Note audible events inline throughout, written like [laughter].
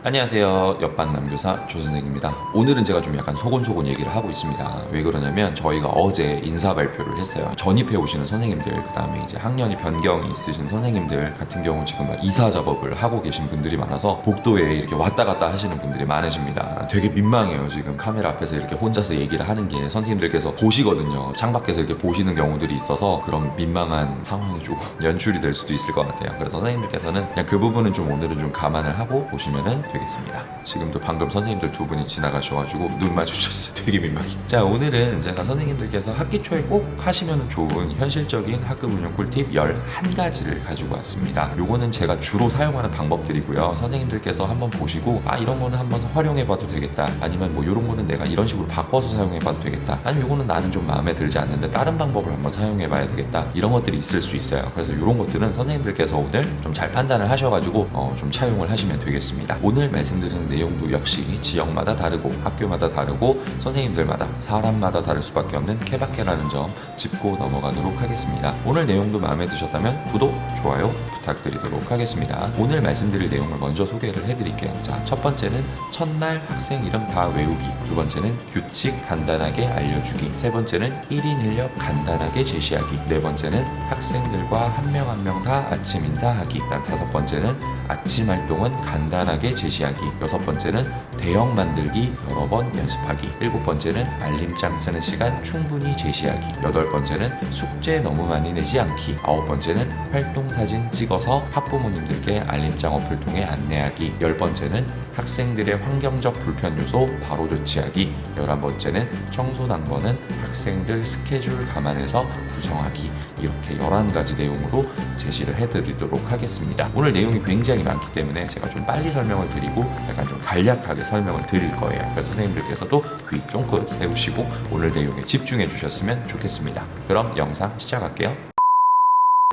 안녕하세요. 옆반 남교사 조선생입니다. 오늘은 제가 좀 약간 소곤소곤 얘기를 하고 있습니다. 왜 그러냐면 저희가 어제 인사 발표를 했어요. 전입해 오시는 선생님들, 그 다음에 이제 학년이 변경이 있으신 선생님들 같은 경우 지금 막 이사 작업을 하고 계신 분들이 많아서 복도에 이렇게 왔다 갔다 하시는 분들이 많으십니다. 되게 민망해요. 지금 카메라 앞에서 이렇게 혼자서 얘기를 하는 게 선생님들께서 보시거든요. 창밖에서 이렇게 보시는 경우들이 있어서 그런 민망한 상황이 조금 [laughs] 연출이 될 수도 있을 것 같아요. 그래서 선생님들께서는 그냥 그 부분은 좀 오늘은 좀 감안을 하고 보시면은 되겠습니다. 지금도 방금 선생님들 두 분이 지나가셔가지고 눈 마주쳤어요. 되게 민망해. 자 오늘은 제가 선생님들께서 학기 초에 꼭 하시면 좋은 현실적인 학급 운영 꿀팁 11가지를 가지고 왔습니다. 요거는 제가 주로 사용하는 방법들이고요. 선생님들께서 한번 보시고 아 이런 거는 한번 활용해봐도 되겠다. 아니면 뭐 이런 거는 내가 이런 식으로 바꿔서 사용해봐도 되겠다. 아니면 요거는 나는 좀 마음에 들지 않는데 다른 방법을 한번 사용해봐야 되겠다. 이런 것들이 있을 수 있어요. 그래서 이런 것들은 선생님들께서 오늘 좀 잘 판단을 하셔가지고 어, 좀 차용을 하시면 되겠습니다. 오늘 말씀드리는 내용도 역시 지역마다 다르고 학교마다 다르고 선생님들마다 사람마다 다를 수밖에 없는 케바케라는 점 짚고 넘어가도록 하겠습니다. 오늘 내용도 마음에 드셨다면 구독, 좋아요 부탁드리도록 하겠습니다. 오늘 말씀드릴 내용을 먼저 소개를 해드릴게요. 자, 첫 번째는 첫날 학생 이름 다 외우기. 두 번째는 규칙 간단하게 알려주기. 세 번째는 1인 인력 간단하게 제시하기. 네 번째는 학생들과 한 명 한 명 다 아침 인사하기. 다섯 번째는 아침 활동은 간단하게 제시하기. 여섯 번째는 대형 만들기 여러 번 연습하기. 일곱 번째는 알림장 쓰는 시간 충분히 제시하기. 여덟 번째는 숙제 너무 많이 내지 않기. 아홉 번째는 활동 사진 찍어서 학부모님들께 알림장 어플 통해 안내하기. 열 번째는 학생들의 환경적 불편 요소 바로 조치하기. 열한 번째는 청소 당번은 학생들 스케줄 감안해서 구성하기. 이렇게 11가지 내용으로 제시를 해드리도록 하겠습니다. 오늘 내용이 굉장히 많기 때문에 제가 좀 빨리 설명을 드리고 약간 좀 간략하게 설명을 드릴 거예요. 그래서 선생님들께서도 귀 쫑긋 세우시고 오늘 내용에 집중해 주셨으면 좋겠습니다. 그럼 영상 시작할게요.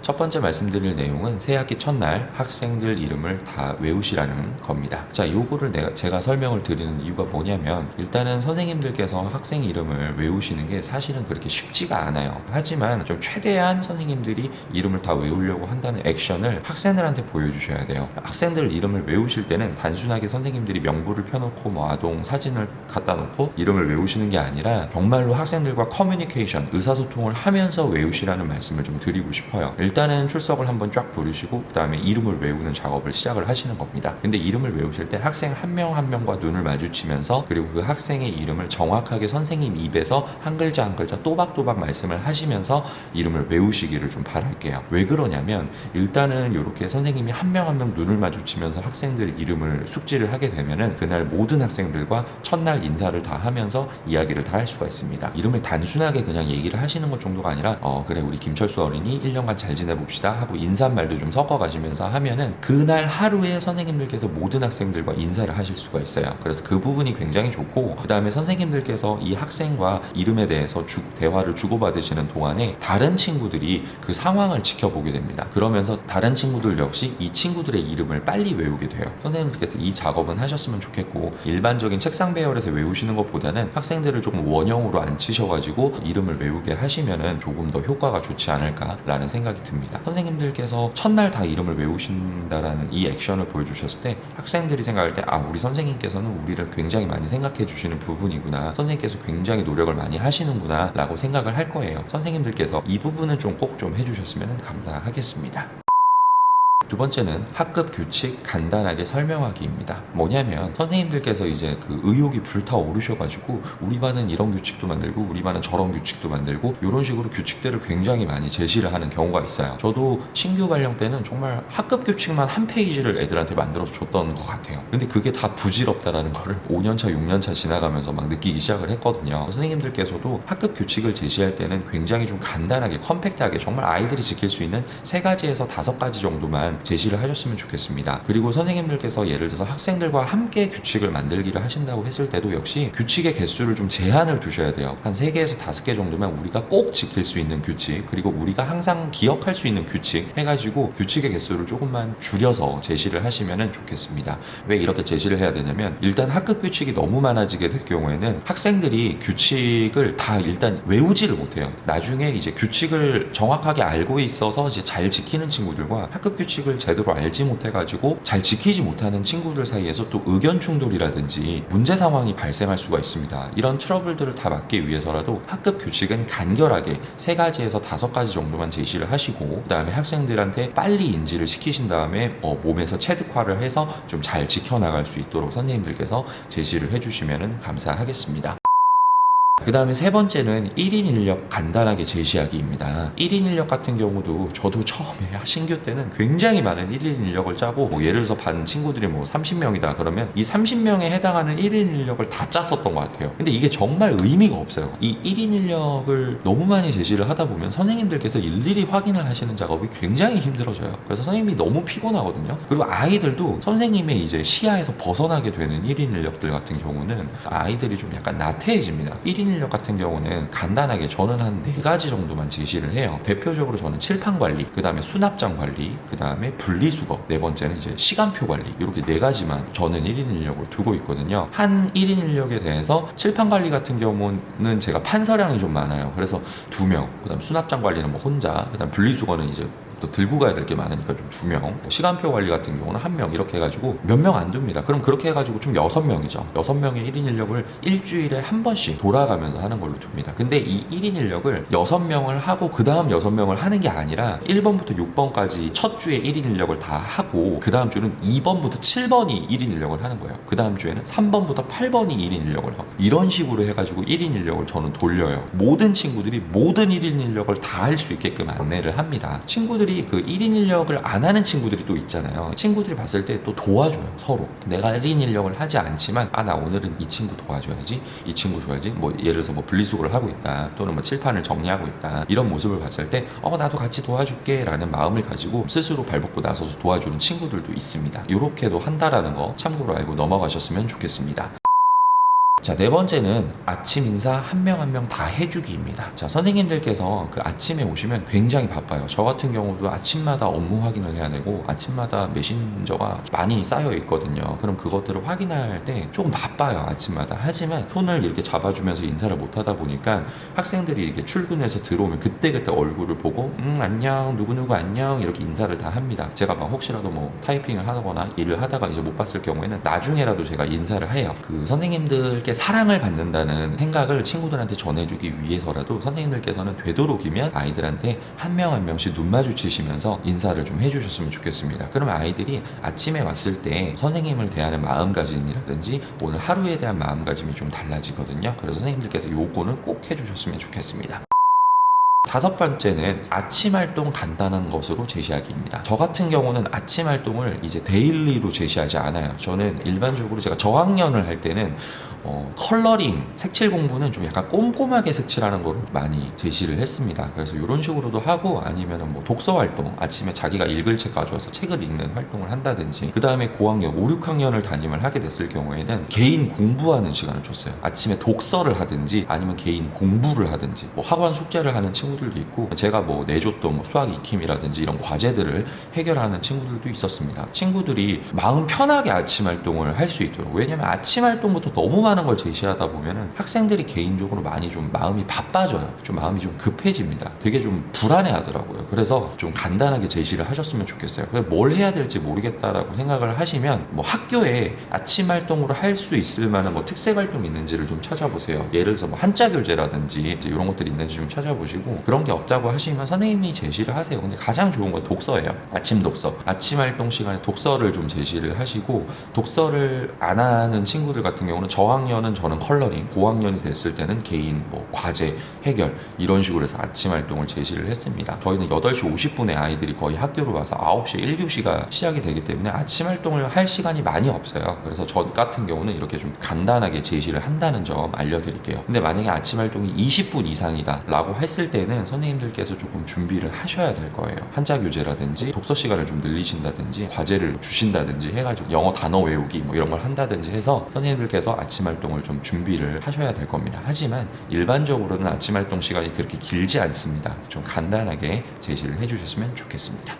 첫 번째 말씀드릴 내용은 새학기 첫날 학생들 이름을 다 외우시라는 겁니다. 자, 요거를 내가 제가 설명을 드리는 이유가 뭐냐면 일단은 선생님들께서 학생 이름을 외우시는 게 사실은 그렇게 쉽지가 않아요. 하지만 좀 최대한 선생님들이 이름을 다 외우려고 한다는 액션을 학생들한테 보여주셔야 돼요. 학생들 이름을 외우실 때는 단순하게 선생님들이 명부를 펴놓고 뭐 아동 사진을 갖다 놓고 이름을 외우시는 게 아니라 정말로 학생들과 커뮤니케이션, 의사소통을 하면서 외우시라는 말씀을 좀 드리고 싶어요. 일단은 출석을 한번 쫙 부르시고 그 다음에 이름을 외우는 작업을 시작을 하시는 겁니다. 근데 이름을 외우실 때 학생 한명한 명과 눈을 마주치면서 그리고 그 학생의 이름을 정확하게 선생님 입에서 한 글자 한 글자 또박또박 말씀을 하시면서 이름을 외우시기를 좀 바랄게요. 왜 그러냐면 일단은 이렇게 선생님이 한명 한 명 눈을 마주치면서 학생들 이름을 숙지를 하게 되면은 그날 모든 학생들과 첫날 인사를 다 하면서 이야기를 다 할 수가 있습니다. 이름을 단순하게 그냥 얘기를 하시는 것 정도가 아니라 어 그래 우리 김철수 어린이 1년간 잘 지내봅시다 하고 인사말도 좀 섞어 가시면서 하면은 그날 하루에 선생님들께서 모든 학생들과 인사를 하실 수가 있어요. 그래서 그 부분이 굉장히 좋고 그 다음에 선생님들께서 이 학생과 이름에 대해서 주- 대화를 주고받으시는 동안에 다른 친구들이 그 상황을 지켜보게 됩니다. 그러면서 다른 친구들 역시 이 친구들의 이름을 빨리 외우게 돼요. 선생님들께서 이 작업은 하셨으면 좋겠고 일반적인 책상 배열에서 외우시는 것보다는 학생들을 조금 원형으로 앉히셔가지고 이름을 외우게 하시면은 조금 더 효과가 좋지 않을까라는 생각이 듭니다. 선생님들께서 첫날 다 이름을 외우신다라는 이 액션을 보여주셨을 때 학생들이 생각할 때 아 우리 선생님께서는 우리를 굉장히 많이 생각해 주시는 부분이구나. 선생님께서 굉장히 노력을 많이 하시는구나 라고 생각을 할 거예요. 선생님들께서 이 부분은 좀 꼭좀 해주셨으면 감사하겠습니다 두 번째는 학급 규칙 간단하게 설명하기입니다. 뭐냐면 선생님들께서 이제 그 의욕이 불타오르셔가지고 우리 반은 이런 규칙도 만들고 우리 반은 저런 규칙도 만들고 이런 식으로 규칙들을 굉장히 많이 제시를 하는 경우가 있어요. 저도 신규 발령 때는 정말 학급 규칙만 한 페이지를 애들한테 만들어서 줬던 것 같아요. 근데 그게 다 부질없다라는 거를 [laughs] 5년차, 6년차 지나가면서 막 느끼기 시작을 했거든요. 선생님들께서도 학급 규칙을 제시할 때는 굉장히 좀 간단하게 컴팩트하게 정말 아이들이 지킬 수 있는 세 가지에서 다섯 가지 정도만 제시를 하셨으면 좋겠습니다. 그리고 선생님들께서 예를 들어서 학생들과 함께 규칙을 만들기를 하신다고 했을 때도 역시 규칙의 개수를 좀 제한을 두셔야 돼요. 한 3개에서 5개 정도면 우리가 꼭 지킬 수 있는 규칙, 그리고 우리가 항상 기억할 수 있는 규칙 해가지고 규칙의 개수를 조금만 줄여서 제시를 하시면 좋겠습니다. 왜 이렇게 제시를 해야 되냐면 일단 학급 규칙이 너무 많아지게 될 경우에는 학생들이 규칙을 다 일단 외우지를 못해요. 나중에 이제 규칙을 정확하게 알고 있어서 이제 잘 지키는 친구들과 학급 규칙 을 규칙을 제대로 알지 못해가지고 잘 지키지 못하는 친구들 사이에서 또 의견 충돌이라든지 문제 상황이 발생할 수가 있습니다. 이런 트러블들을 다 막기 위해서라도 학급 규칙은 간결하게 세 가지에서 다섯 가지 정도만 제시를 하시고 그다음에 학생들한테 빨리 인지를 시키신 다음에 어, 몸에서 체득화를 해서 좀 잘 지켜나갈 수 있도록 선생님들께서 제시를 해주시면 감사하겠습니다. 그 다음에 세 번째는 1인 인력 간단하게 제시하기입니다. 1인 인력 같은 경우도 저도 처음에 [laughs] 신규 때는 굉장히 많은 1인 인력을 짜고 뭐 예를 들어서 반 친구들이 뭐 30명이다 그러면 이 30명에 해당하는 1인 인력을 다 짰었던 것 같아요. 근데 이게 정말 의미가 없어요. 이 1인 인력을 너무 많이 제시를 하다 보면 선생님들께서 일일이 확인을 하시는 작업이 굉장히 힘들어져요. 그래서 선생님이 너무 피곤하거든요. 그리고 아이들도 선생님의 이제 시야에서 벗어나게 되는 1인 인력들 같은 경우는 아이들이 좀 약간 나태해집니다. 1인 인력 같은 경우는 간단하게 저는 한 네 가지 정도만 제시를 해요. 대표적으로 저는 칠판 관리, 그 다음에 수납장 관리, 그 다음에 분리수거, 네 번째는 이제 시간표 관리 이렇게 네 가지만 저는 1인 인력을 두고 있거든요. 한 1인 인력에 대해서 칠판 관리 같은 경우는 제가 판서량이 좀 많아요. 그래서 두 명, 그 다음 수납장 관리는 뭐 혼자, 그 다음 분리수거는 이제 또 들고 가야 될 게 많으니까 좀 두 명. 시간표 관리 같은 경우는 한 명 이렇게 해가지고 몇 명안 둡니다. 그럼 그렇게 해가지고 좀 여섯 명이죠. 여섯 명의 1인 인력을 일주일에 한 번씩 돌아가면서 하는 걸로 둡니다. 근데 이 1인 인력을 여섯 명을 하고 그 다음 여섯 명을 하는 게 아니라 1번부터 6번까지 첫 주에 1인 인력을 다 하고 그 다음 주는 2번부터 7번이 1인 인력을 하는 거예요. 그 다음 주에는 3번부터 8번이 1인 인력을 하고 이런 식으로 해가지고 1인 인력을 저는 돌려요. 모든 친구들이 모든 1인 인력을 다 할 수 있게끔 안내를 합니다. 친구들이 그 1인 인력을 안 하는 친구들이 또 있잖아요. 친구들이 봤을 때 또 도와줘요. 서로. 내가 1인 인력을 하지 않지만 아 나 오늘은 이 친구 도와줘야지. 이 친구 줘야지. 뭐 예를 들어서 뭐 분리수거를 하고 있다. 또는 뭐 칠판을 정리하고 있다. 이런 모습을 봤을 때 어 나도 같이 도와줄게 라는 마음을 가지고 스스로 발벗고 나서서 도와주는 친구들도 있습니다. 이렇게도 한다라는 거 참고로 알고 넘어가셨으면 좋겠습니다. 자, 네 번째는 아침 인사 한 명 한 명 다 해주기입니다. 자, 선생님들께서 그 아침에 오시면 굉장히 바빠요. 저 같은 경우도 아침마다 업무 확인을 해야 되고, 아침마다 메신저가 많이 쌓여 있거든요. 그럼 그것들을 확인할 때 조금 바빠요, 아침마다. 하지만 손을 이렇게 잡아주면서 인사를 못 하다 보니까 학생들이 이렇게 출근해서 들어오면 그때그때 얼굴을 보고, 음, 안녕, 누구누구 안녕, 이렇게 인사를 다 합니다. 제가 막 혹시라도 뭐 타이핑을 하거나 일을 하다가 이제 못 봤을 경우에는 나중에라도 제가 인사를 해요. 그 선생님들 께 사랑을 받는다는 생각을 친구들한테 전해주기 위해서라도 선생님들께서는 되도록이면 아이들한테 한 명 한 명씩 눈 마주치시면서 인사를 좀 해주셨으면 좋겠습니다. 그러면 아이들이 아침에 왔을 때 선생님을 대하는 마음가짐이라든지 오늘 하루에 대한 마음가짐이 좀 달라지거든요. 그래서 선생님들께서 요거는 꼭 해주셨으면 좋겠습니다. 다섯 번째는 아침 활동 간단한 것으로 제시하기입니다. 저 같은 경우는 아침 활동을 이제 데일리로 제시하지 않아요. 저는 일반적으로 제가 저학년을 할 때는 어, 컬러링, 색칠 공부는 좀 약간 꼼꼼하게 색칠하는 거를 많이 제시를 했습니다. 그래서 이런 식으로도 하고 아니면은 뭐 독서 활동, 아침에 자기가 읽을 책 가져와서 책을 읽는 활동을 한다든지 그 다음에 고학년, 5, 6학년을 담임을 하게 됐을 경우에는 개인 공부하는 시간을 줬어요. 아침에 독서를 하든지 아니면 개인 공부를 하든지 뭐 학원 숙제를 하는 친구 들도 있고 제가 뭐 내줬던 뭐 수학 익힘이라든지 이런 과제들을 해결하는 친구들도 있었습니다. 친구들이 마음 편하게 아침 활동을 할 수 있도록 왜냐면 아침 활동부터 너무 많은 걸 제시하다 보면은 학생들이 개인적으로 많이 좀 마음이 바빠져요. 좀 마음이 좀 급해집니다. 되게 좀 불안해 하더라고요. 그래서 좀 간단하게 제시를 하셨으면 좋겠어요. 뭘 해야 될지 모르겠다라고 생각을 하시면 뭐 학교에 아침 활동으로 할 수 있을 만한 뭐 특색 활동이 있는지를 좀 찾아보세요. 예를 들어서 뭐 한자 교재라든지 이런 것들이 있는지 좀 찾아보시고 그런 게 없다고 하시면 선생님이 제시를 하세요. 근데 가장 좋은 건 독서예요. 아침 독서. 아침 활동 시간에 독서를 좀 제시를 하시고 독서를 안 하는 친구들 같은 경우는 저학년은 저는 컬러링, 고학년이 됐을 때는 개인 뭐 과제 해결 이런 식으로 해서 아침 활동을 제시를 했습니다. 저희는 8시 50분에 아이들이 거의 학교로 와서 9시에 1교시가 시작이 되기 때문에 아침 활동을 할 시간이 많이 없어요. 그래서 저 같은 경우는 이렇게 좀 간단하게 제시를 한다는 점 알려드릴게요. 근데 만약에 아침 활동이 20분 이상이다 라고 했을 때는 선생님들께서 조금 준비를 하셔야 될 거예요. 한자 교재라든지 독서 시간을 좀 늘리신다든지 과제를 주신다든지 해가지고 영어 단어 외우기 뭐 이런 걸 한다든지 해서 선생님들께서 아침 활동을 좀 준비를 하셔야 될 겁니다. 하지만 일반적으로는 아침 활동 시간이 그렇게 길지 않습니다. 좀 간단하게 제시를 해주셨으면 좋겠습니다.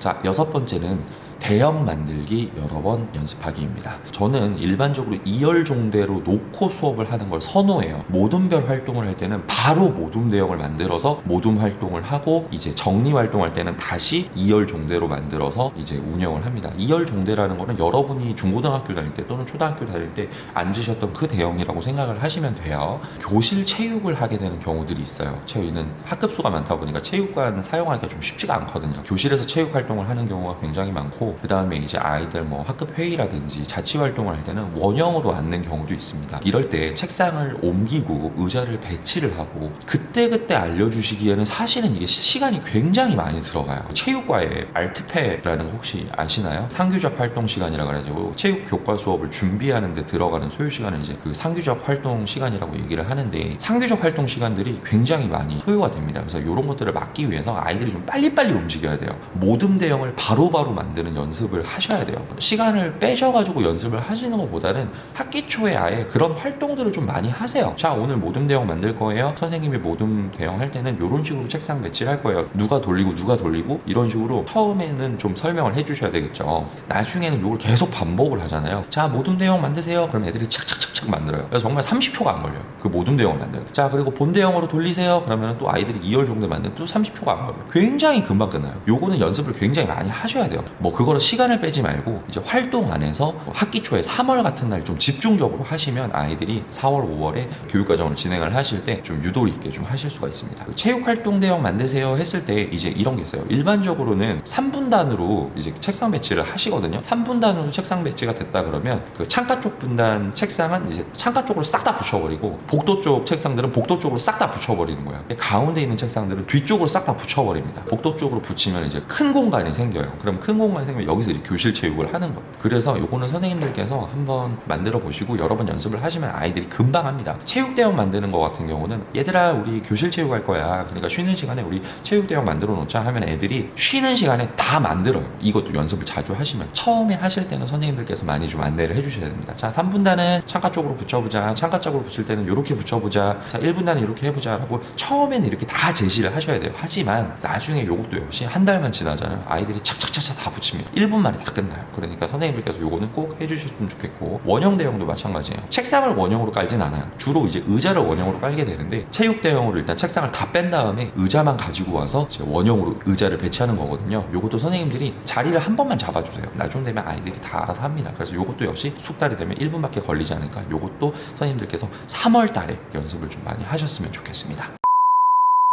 자, 여섯 번째는 대형 만들기 여러 번 연습하기입니다. 저는 일반적으로 2열 종대로 놓고 수업을 하는 걸 선호해요. 모둠별 활동을 할 때는 바로 모둠 대형을 만들어서 모둠 활동을 하고 이제 정리 활동할 때는 다시 2열 종대로 만들어서 이제 운영을 합니다. 2열 종대라는 거는 여러분이 중고등학교 다닐 때 또는 초등학교 다닐 때 앉으셨던 그 대형이라고 생각을 하시면 돼요. 교실 체육을 하게 되는 경우들이 있어요. 저희는 학급 수가 많다 보니까 체육관 사용하기가 좀 쉽지가 않거든요. 교실에서 체육 활동을 하는 경우가 굉장히 많고 그 다음에 이제 아이들 뭐 학급 회의라든지 자치 활동을 할 때는 원형으로 앉는 경우도 있습니다. 이럴 때 책상을 옮기고 의자를 배치를 하고 그때 그때 알려주시기에는 사실은 이게 시간이 굉장히 많이 들어가요. 체육과에 알트페라는 거 혹시 아시나요? 상규적 활동 시간이라 그래가지고 체육 교과 수업을 준비하는데 들어가는 소요 시간은 이제 그 상규적 활동 시간이라고 얘기를 하는데 상규적 활동 시간들이 굉장히 많이 소요가 됩니다. 그래서 이런 것들을 막기 위해서 아이들이 좀 빨리빨리 움직여야 돼요. 모든 대형을 바로바로 만드는 연습을 하셔야 돼요. 시간을 빼셔가지고 연습을 하시는 것보다는 학기 초에 아예 그런 활동들을 좀 많이 하세요. 자, 오늘 모둠 대형 만들 거예요. 선생님이 모둠 대형 할 때는 이런 식으로 책상 배치를 할 거예요. 누가 돌리고 누가 돌리고 이런 식으로 처음에는 좀 설명을 해주셔야 되겠죠. 나중에는 이걸 계속 반복을 하잖아요. 자, 모둠 대형 만드세요. 그럼 애들이 착착착착 만들어요. 그래서 정말 30초가 안 걸려요. 그 모둠 대형을 만들어요. 자, 그리고 본 대형으로 돌리세요. 그러면 또 아이들이 2열 정도 만들면 또 30초가 안 걸려요. 굉장히 금방 끝나요. 요거는 연습을 굉장히 많이 하셔야 돼요. 뭐 그거 를 시간을 빼지 말고 이제 활동 안에서 학기 초에 3월 같은 날 좀 집중적으로 하시면 아이들이 4월, 5월에 교육과정을 진행을 하실 때 좀 유도리 있게 좀 하실 수가 있습니다. 그 체육 활동 대형 만드세요 했을 때 이제 이런 게 있어요. 일반적으로는 3분단으로 이제 책상 배치를 하시거든요. 3분단으로 책상 배치가 됐다 그러면 그 창가 쪽 분단 책상은 이제 창가 쪽으로 싹 다 붙여버리고 복도 쪽 책상들은 복도 쪽으로 싹 다 붙여버리는 거예요. 가운데 있는 책상들은 뒤쪽으로 싹 다 붙여버립니다. 복도 쪽으로 붙이면 이제 큰 공간이 생겨요. 그럼 큰 공간이 생 기면 여기서 이제 교실 체육을 하는 거예요. 그래서 요거는 선생님들께서 한번 만들어 보시고 여러 번 연습을 하시면 아이들이 금방 합니다. 체육 대형 만드는 거 같은 경우는 얘들아 우리 교실 체육 할 거야. 그러니까 쉬는 시간에 우리 체육 대형 만들어 놓자 하면 애들이 쉬는 시간에 다 만들어요. 이것도 연습을 자주 하시면 처음에 하실 때는 선생님들께서 많이 좀 안내를 해주셔야 됩니다. 자 3분단은 창가 쪽으로 붙여보자. 창가 쪽으로 붙일 때는 이렇게 붙여보자. 자 1분단은 이렇게 해보자라고 처음에는 이렇게 다 제시를 하셔야 돼요. 하지만 나중에 이것도 역시 한 달만 지나잖아요. 아이들이 착착착착 다 붙이면 1분 만에 다 끝나요. 그러니까 선생님들께서 요거는 꼭 해주셨으면 좋겠고 원형 대형도 마찬가지예요. 책상을 원형으로 깔진 않아요. 주로 이제 의자를 원형으로 깔게 되는데 체육 대형으로 일단 책상을 다 뺀 다음에 의자만 가지고 와서 이제 원형으로 의자를 배치하는 거거든요. 요것도 선생님들이 자리를 한 번만 잡아주세요. 나중 되면 아이들이 다 알아서 합니다. 그래서 요것도 역시 숙달이 되면 1분밖에 걸리지 않으니까 요것도 선생님들께서 3월 달에 연습을 좀 많이 하셨으면 좋겠습니다.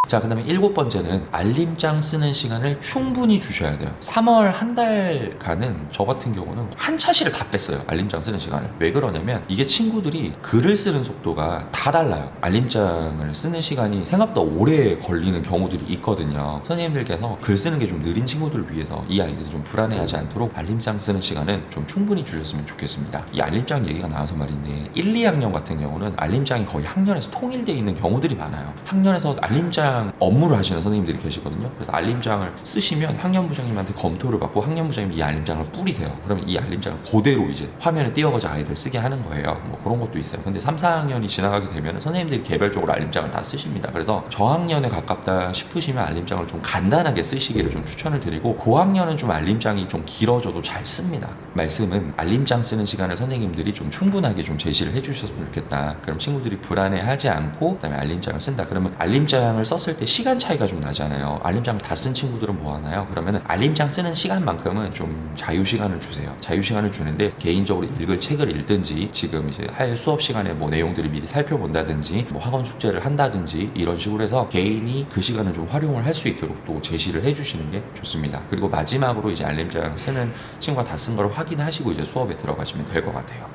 자, 그 다음에 일곱 번째는 알림장 쓰는 시간을 충분히 주셔야 돼요. 3월 한 달간은 저 같은 경우는 한 차시를 다 뺐어요. 알림장 쓰는 시간을. 왜 그러냐면 이게 친구들이 글을 쓰는 속도가 다 달라요. 알림장을 쓰는 시간이 생각보다 오래 걸리는 경우들이 있거든요. 선생님들께서 글 쓰는 게 좀 느린 친구들을 위해서 이 아이들이 좀 불안해하지 않도록 알림장 쓰는 시간은 좀 충분히 주셨으면 좋겠습니다. 이 알림장 얘기가 나와서 말인데 1, 2학년 같은 경우는 알림장이 거의 학년에서 통일되어 있는 경우들이 많아요. 학년에서 알림장 업무를 하시는 선생님들이 계시거든요. 그래서 알림장을 쓰시면 학년 부장님한테 검토를 받고 학년 부장님이 이 알림장을 뿌리세요. 그러면 이 알림장을 그대로 이제 화면에 띄워가지고 아이들 쓰게 하는 거예요. 뭐 그런 것도 있어요. 근데 3, 4학년이 지나가게 되면 선생님들이 개별적으로 알림장을 다 쓰십니다. 그래서 저학년에 가깝다 싶으시면 알림장을 좀 간단하게 쓰시기를 좀 추천을 드리고 고학년은 좀 알림장이 좀 길어져도 잘 씁니다. 말씀은 알림장 쓰는 시간을 선생님들이 좀 충분하게 좀 제시를 해주셨으면 좋겠다. 그럼 친구들이 불안해하지 않고 그다음에 알림장을 쓴다. 그러면 알림장을 썼을 때 시간 차이가 좀 나잖아요. 알림장 다쓴 친구들은 뭐 하나요? 그러면 알림장 쓰는 시간만큼은 좀 자유 시간을 주세요. 자유 시간을 주는데 개인적으로 읽을 책을 읽든지 지금 이제 할 수업 시간에 뭐 내용들을 미리 살펴본다든지 뭐 학원 숙제를 한다든지 이런 식으로 해서 개인이 그 시간을 좀 활용을 할 수 있도록 또 제시를 해주시는 게 좋습니다. 그리고 마지막으로 이제 알림장 쓰는 친구가 다 쓴 걸 확인하시고 이제 수업에 들어가시면 될 것 같아요.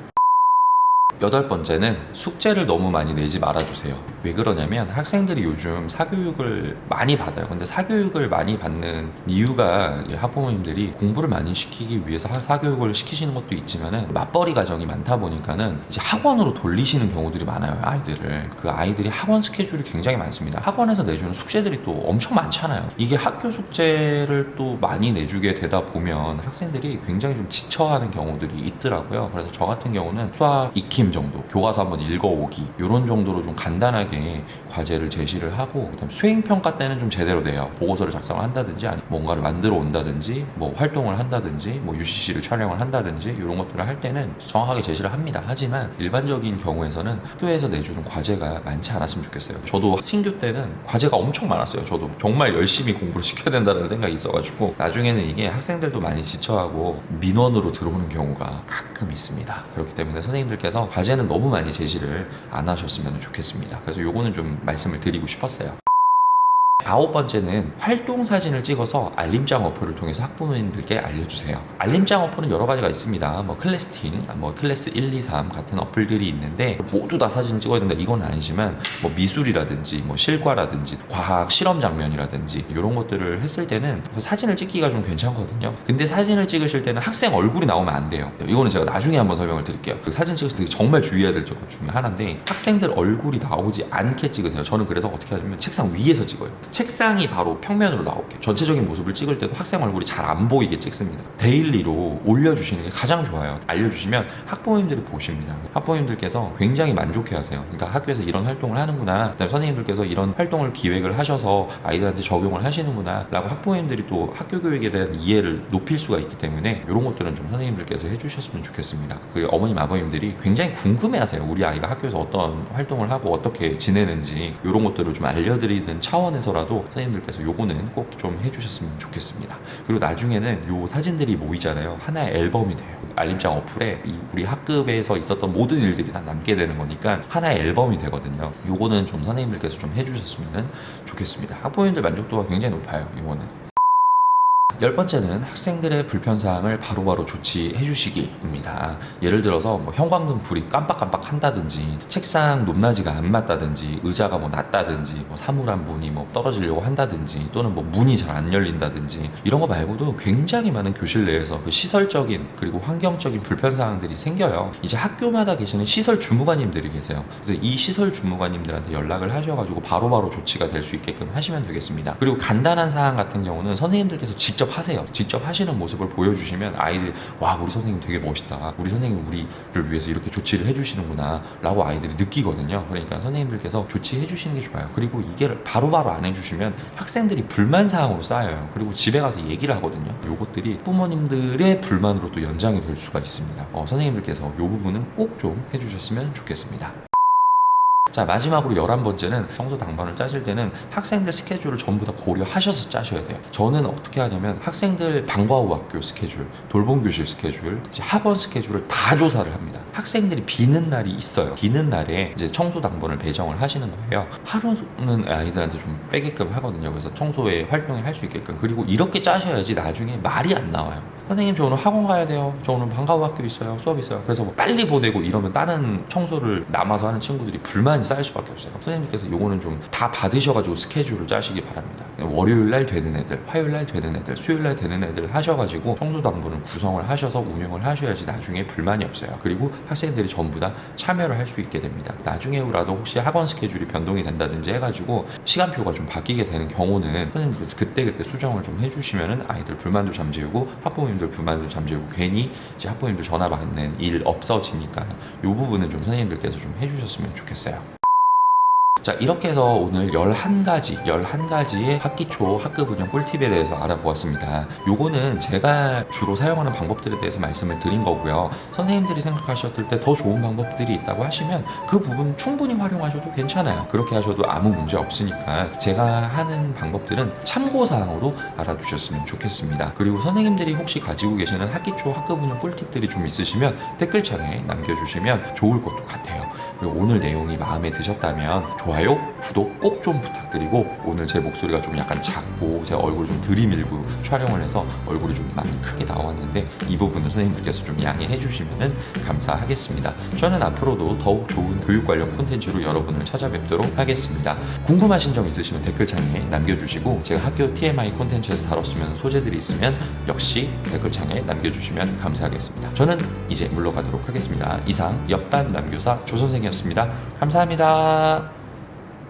여덟 번째는 숙제를 너무 많이 내지 말아주세요. 왜 그러냐면 학생들이 요즘 사교육을 많이 받아요. 근데 사교육을 많이 받는 이유가 이 학부모님들이 공부를 많이 시키기 위해서 하- 사교육을 시키시는 것도 있지만은 맞벌이 가정이 많다 보니까는 이제 학원으로 돌리시는 경우들이 많아요. 아이들을. 그 아이들이 학원 스케줄이 굉장히 많습니다. 학원에서 내주는 숙제들이 또 엄청 많잖아요. 이게 학교 숙제를 또 많이 내주게 되다 보면 학생들이 굉장히 좀 지쳐하는 경우들이 있더라고요. 그래서 저 같은 경우는 수학 익힘 정도, 교과서 한번 읽어오기 이런 정도로 좀 간단하게 과제를 제시를 하고 그다음 수행 평가 때는 좀 제대로 돼요. 보고서를 작성을 한다든지 뭔가를 만들어 온다든지 뭐 활동을 한다든지 뭐 UCC를 촬영을 한다든지 이런 것들을 할 때는 정확하게 제시를 합니다. 하지만 일반적인 경우에서는 학교에서 내주는 과제가 많지 않았으면 좋겠어요. 저도 신규 때는 과제가 엄청 많았어요. 저도 정말 열심히 공부를 시켜야 된다는 생각이 있어가지고 나중에는 이게 학생들도 많이 지쳐하고 민원으로 들어오는 경우가 가끔 있습니다. 그렇기 때문에 선생님들께서 과제는 너무 많이 제시를 안 하셨으면 좋겠습니다. 그래서 요거는 좀 말씀을 드리고 싶었어요. 아홉 번째는 활동 사진을 찍어서 알림장 어플을 통해서 학부모님들께 알려주세요. 알림장 어플은 여러 가지가 있습니다. 뭐 클래스팅, 뭐 클래스 1, 2, 3 같은 어플들이 있는데 모두 다 사진 찍어야 된다 이건 아니지만 뭐 미술이라든지 뭐 실과라든지 과학 실험 장면이라든지 이런 것들을 했을 때는 그 사진을 찍기가 좀 괜찮거든요. 근데 사진을 찍으실 때는 학생 얼굴이 나오면 안 돼요. 이거는 제가 나중에 한번 설명을 드릴게요. 그 사진 찍을 때 정말 주의해야 될것 중에 하나인데 학생들 얼굴이 나오지 않게 찍으세요. 저는 그래서 어떻게 하냐면 책상 위에서 찍어요. 책상이 바로 평면으로 나오게 전체적인 모습을 찍을 때도 학생 얼굴이 잘 안 보이게 찍습니다. 데일리로 올려주시는 게 가장 좋아요. 알려주시면 학부모님들이 보십니다. 학부모님들께서 굉장히 만족해하세요. 그러니까 학교에서 이런 활동을 하는구나. 그다음에 선생님들께서 이런 활동을 기획을 하셔서 아이들한테 적용을 하시는구나라고 학부모님들이 또 학교 교육에 대한 이해를 높일 수가 있기 때문에 이런 것들은 좀 선생님들께서 해주셨으면 좋겠습니다. 그 어머님 아버님들이 굉장히 궁금해하세요. 우리 아이가 학교에서 어떤 활동을 하고 어떻게 지내는지 이런 것들을 좀 알려드리는 차원에서라 도 선생님들께서 요거는 꼭 좀 해주셨으면 좋겠습니다. 그리고 나중에는 요 사진들이 모이잖아요. 하나의 앨범이 돼요. 알림장 어플에 이 우리 학급에서 있었던 모든 일들이 다 남게 되는 거니까 하나의 앨범이 되거든요. 요거는 좀 선생님들께서 좀 해주셨으면 좋겠습니다. 학부모님들 만족도가 굉장히 높아요. 이거는. 열 번째는 학생들의 불편사항을 바로바로 조치해 주시기입니다. 예를 들어서 뭐 형광등 불이 깜빡깜빡 한다든지 책상 높낮이가 안 맞다든지 의자가 뭐 낮다든지 뭐 사물한 문이 뭐 떨어지려고 한다든지 또는 뭐 문이 잘 안 열린다든지 이런 거 말고도 굉장히 많은 교실 내에서 그 시설적인 그리고 환경적인 불편사항들이 생겨요. 이제 학교마다 계시는 시설 주무관님들이 계세요. 그래서 이 시설 주무관님들한테 연락을 하셔가지고 바로바로 조치가 될 수 있게끔 하시면 되겠습니다. 그리고 간단한 사항 같은 경우는 선생님들께서 직접 하세요. 직접 하시는 모습을 보여주시면 아이들이 와 우리 선생님 되게 멋있다. 우리 선생님 우리를 위해서 이렇게 조치를 해주시는구나 라고 아이들이 느끼거든요. 그러니까 선생님들께서 조치해 주시는 게 좋아요. 그리고 이게 바로바로 안 해주시면 학생들이 불만 사항으로 쌓여요. 그리고 집에 가서 얘기를 하거든요. 요것들이 부모님들의 불만으로 또 연장이 될 수가 있습니다. 어, 선생님들께서 요 부분은 꼭 좀 해주셨으면 좋겠습니다. 자 마지막으로 열한 번째는 평소 당번을 짜실 때는 학생들 스케줄을 전부 다 고려하셔서 짜셔야 돼요. 저는 어떻게 하냐면 학생들 방과 후 학교 스케줄, 돌봄 교실 스케줄, 학원 스케줄을 다 조사를 합니다. 학생들이 비는 날이 있어요. 비는 날에 이제 청소 당번을 배정을 하시는 거예요. 하루는 아이들한테 좀 빼게끔 하거든요. 그래서 청소에 활동을 할 수 있게끔 그리고 이렇게 짜셔야지 나중에 말이 안 나와요. 선생님 저 오늘 학원 가야 돼요. 저 오늘 방과 후 학교 있어요. 수업 있어요. 그래서 뭐 빨리 보내고 이러면 다른 청소를 남아서 하는 친구들이 불만이 쌓일 수밖에 없어요. 선생님께서 요거는 좀 다 받으셔가지고 스케줄을 짜시기 바랍니다. 월요일 날 되는 애들, 화요일 날 되는 애들, 수요일 날 되는 애들 하셔가지고 청소 당번을 구성을 하셔서 운영을 하셔야지 나중에 불만이 없어요. 그리고 학생들이 전부 다 참여를 할 수 있게 됩니다. 나중에라도 혹시 학원 스케줄이 변동이 된다든지 해가지고 시간표가 좀 바뀌게 되는 경우는 선생님께서 그때 그때 수정을 좀 해주시면은 아이들 불만도 잠재우고 학부모님 들 불만도 잠재우고 괜히 이제 학부모님들 전화 받는 일 없어지니까 이 부분은 좀 선생님들께서 좀 해주셨으면 좋겠어요. 자 이렇게 해서 오늘 11가지 11가지의 학기 초 학급 운영 꿀팁에 대해서 알아보았습니다. 요거는 제가 주로 사용하는 방법들에 대해서 말씀을 드린 거고요. 선생님들이 생각하셨을 때 더 좋은 방법들이 있다고 하시면 그 부분 충분히 활용하셔도 괜찮아요. 그렇게 하셔도 아무 문제 없으니까 제가 하는 방법들은 참고사항으로 알아두셨으면 좋겠습니다. 그리고 선생님들이 혹시 가지고 계시는 학기 초 학급 운영 꿀팁들이 좀 있으시면 댓글창에 남겨주시면 좋을 것도 같아요. 그리고 오늘 내용이 마음에 드셨다면 좋아요, 구독 꼭 좀 부탁드리고 오늘 제 목소리가 좀 약간 작고 제 얼굴 좀 들이밀고 촬영을 해서 얼굴이 좀 많이 크게 나왔는데 이 부분은 선생님들께서 좀 양해해 주시면 감사하겠습니다. 저는 앞으로도 더욱 좋은 교육 관련 콘텐츠로 여러분을 찾아뵙도록 하겠습니다. 궁금하신 점 있으시면 댓글창에 남겨주시고 제가 학교 TMI 콘텐츠에서 다뤘으면 소재들이 있으면 역시 댓글창에 남겨주시면 감사하겠습니다. 저는 이제 물러가도록 하겠습니다. 이상 옆반 남교사 조선생이었습니다. 감사합니다.